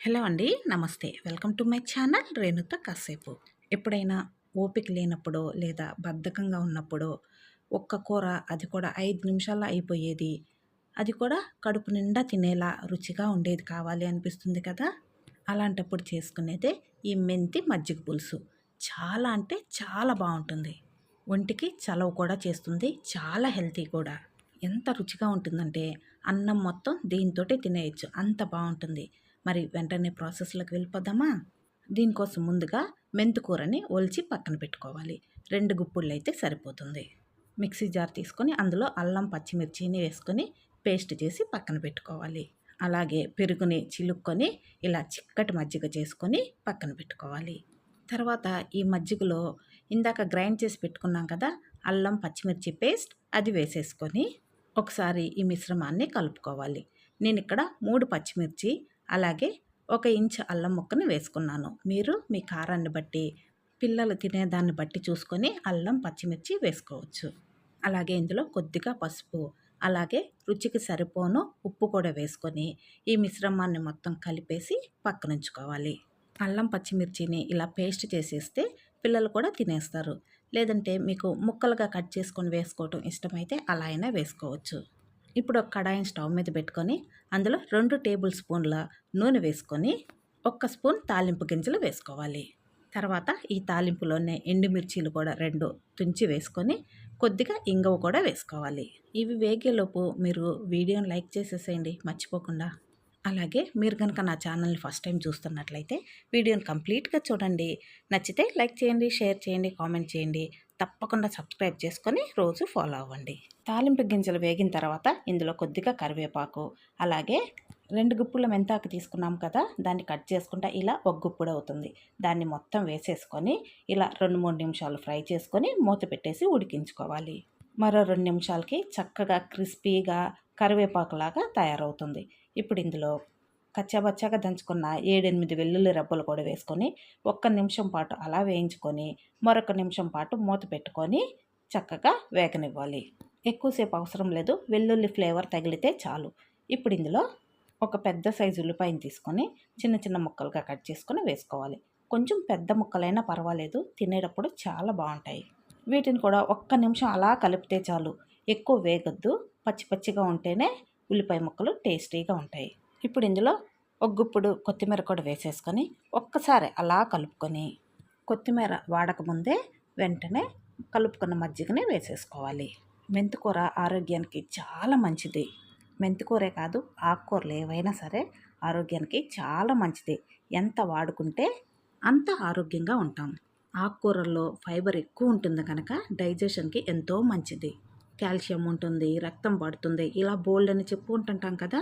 Hello అండి నమస్తే. Welcome to my channel రేణుతో కాసేపు. ఎప్పుడైనా ఓపిక లేనప్పుడో లేదా బద్ధకంగా ఉన్నప్పుడో ఒక్క కూర అది కూడా ఐదు నిమిషాల్లో అయిపోయేది. అది కూడా కడుపు నిండా తినేలా రుచిగా ఉండేది కావాలి అనిపిస్తుంది కదా? అలాంటప్పుడు చేసుకునేదే ఈ మెంతి మజ్జిగ పులుసు. చాలా అంటే చాలా బాగుంటుంది. ఒంటికి చలవ కూడా చేస్తుంది. చాలా హెల్తీ కూడా. ఎంత రుచిగా ఉంటుందంటే అన్నం మొత్తం దీంతో తినేయచ్చు. అంత బాగుంటుంది. మరి వెంటనే ప్రాసెస్లోకి వెళ్ళిపోదామా? దీనికోసం ముందుగా మెంతుకూరని ఒలిచి పక్కన పెట్టుకోవాలి. రెండు గుప్పుళ్ళు అయితే సరిపోతుంది. మిక్సీ జార్ తీసుకొని అందులో అల్లం పచ్చిమిర్చిని వేసుకొని పేస్ట్ చేసి పక్కన పెట్టుకోవాలి. అలాగే పెరుగుని చిలుక్కొని ఇలా చిక్కటి మజ్జిగ చేసుకొని పక్కన పెట్టుకోవాలి. తర్వాత ఈ మజ్జిగలో ఇందాక గ్రైండ్ చేసి పెట్టుకున్నాం కదా అల్లం పచ్చిమిర్చి పేస్ట్ అది వేసేసుకొని ఒకసారి ఈ మిశ్రమాన్ని కలుపుకోవాలి. నేను ఇక్కడ మూడు పచ్చిమిర్చి అలాగే ఒక ఇంచ్ అల్లం ముక్కను వేసుకున్నాను. మీరు మీ కారాన్ని బట్టి పిల్లలు తినేదాన్ని బట్టి చూసుకొని అల్లం పచ్చిమిర్చి వేసుకోవచ్చు. అలాగే ఇందులో కొద్దిగా పసుపు అలాగే రుచికి సరిపోను ఉప్పు కూడా వేసుకొని ఈ మిశ్రమాన్ని మొత్తం కలిపేసి పక్కనుంచుకోవాలి. అల్లం పచ్చిమిర్చిని ఇలా పేస్ట్ చేసేస్తే పిల్లలు కూడా తినేస్తారు. లేదంటే మీకు ముక్కలుగా కట్ చేసుకొని వేసుకోవటం ఇష్టమైతే అలా అయినా వేసుకోవచ్చు. ఇప్పుడు ఒక కడాయిని స్టవ్ మీద పెట్టుకొని అందులో రెండు టేబుల్ స్పూన్ల నూనె వేసుకొని ఒక్క స్పూన్ తాలింపు గింజలు వేసుకోవాలి. తర్వాత ఈ తాలింపులోనే ఎండుమిర్చీలు కూడా రెండు తుంచి వేసుకొని కొద్దిగా ఇంగవ కూడా వేసుకోవాలి. ఇవి వేగేలోపు మీరు వీడియోని లైక్ చేసేసేయండి మర్చిపోకుండా. అలాగే మీరు కనుక నా ఛానల్ని ఫస్ట్ టైం చూస్తున్నట్లయితే వీడియోని కంప్లీట్గా చూడండి. నచ్చితే లైక్ చేయండి షేర్ చేయండి కామెంట్ చేయండి. తప్పకుండా సబ్స్క్రైబ్ చేసుకొని రోజు ఫాలో అవ్వండి. తాలింపు గింజలు వేగిన తర్వాత ఇందులో కొద్దిగా కరివేపాకు అలాగే రెండు గుప్పుల మెంతాకు తీసుకున్నాం కదా దాన్ని కట్ చేసుకుంటా ఇలా ఒక గుప్పుడు అవుతుంది. దాన్ని మొత్తం వేసేసుకొని ఇలా రెండు మూడు నిమిషాలు ఫ్రై చేసుకొని మూత పెట్టేసి ఉడికించుకోవాలి. మరో రెండు నిమిషాలకి చక్కగా క్రిస్పీగా కరివేపాకులాగా తయారవుతుంది. ఇప్పుడు ఇందులో కచ్చాబచ్చాగా దంచుకున్న ఏడెనిమిది వెల్లుల్లి రబ్బలు కూడా వేసుకొని ఒక్క నిమిషం పాటు అలా వేయించుకొని మరొక నిమిషం పాటు మూత పెట్టుకొని చక్కగా వేగనివ్వాలి. ఎక్కువసేపు అవసరం లేదు వెల్లుల్లి ఫ్లేవర్ తగిలితే చాలు. ఇప్పుడు ఇందులో ఒక పెద్ద సైజు ఉల్లిపాయని తీసుకొని చిన్న చిన్న ముక్కలుగా కట్ చేసుకొని వేసుకోవాలి. కొంచెం పెద్ద ముక్కలైనా పర్వాలేదు తినేటప్పుడు చాలా బాగుంటాయి. వీటిని కూడా ఒక్క నిమిషం అలా కలిపితే చాలు. ఎక్కువ వేగొద్దు పచ్చి పచ్చిగా ఉంటేనే ఉల్లిపాయ ముక్కలు టేస్టీగా ఉంటాయి. ఇప్పుడు ఇందులో ఒక గుప్పుడు కొత్తిమీర కూడా వేసేసుకొని ఒక్కసారి అలా కలుపుకొని కొత్తిమీర వాడకముందే వెంటనే కలుపుకున్న మజ్జిగని వేసేసుకోవాలి. మెంతికూర ఆరోగ్యానికి చాలా మంచిది. మెంతికూరే కాదు ఆకుకూరలు ఏవైనా సరే ఆరోగ్యానికి చాలా మంచిది. ఎంత వాడుకుంటే అంత ఆరోగ్యంగా ఉంటాం. ఆకుకూరల్లో ఫైబర్ ఎక్కువ ఉంటుంది కనుక డైజెషన్కి ఎంతో మంచిది. కాల్షియం ఉంటుంది రక్తం పడుతుంది ఇలా బోల్డ్ అని చెప్పు ఉంటుంటాం కదా?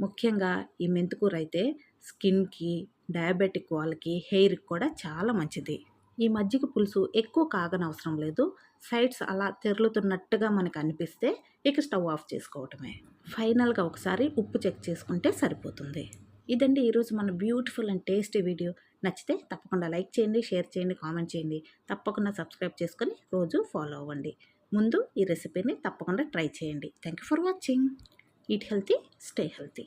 ముఖ్యంగా ఈ మెంతికూర అయితే స్కిన్కి డయాబెటిక్ వాళ్ళకి హెయిర్కి కూడా చాలా మంచిది. ఈ మజ్జిగ పులుసు ఎక్కువ కాగనవసరం లేదు. సైడ్స్ అలా తెరులుతున్నట్టుగా మనకు అనిపిస్తే ఇక స్టవ్ ఆఫ్ చేసుకోవటమే. ఫైనల్గా ఒకసారి ఉప్పు చెక్ చేసుకుంటే సరిపోతుంది. ఇదండి ఈరోజు మన బ్యూటిఫుల్ అండ్ టేస్టీ వీడియో. నచ్చితే తప్పకుండా లైక్ చేయండి షేర్ చేయండి కామెంట్ చేయండి. తప్పకుండా సబ్స్క్రైబ్ చేసుకొని రోజు ఫాలో అవ్వండి. ముందు ఈ రెసిపీని తప్పకుండా ట్రై చేయండి. Thank you for watching. Eat healthy stay healthy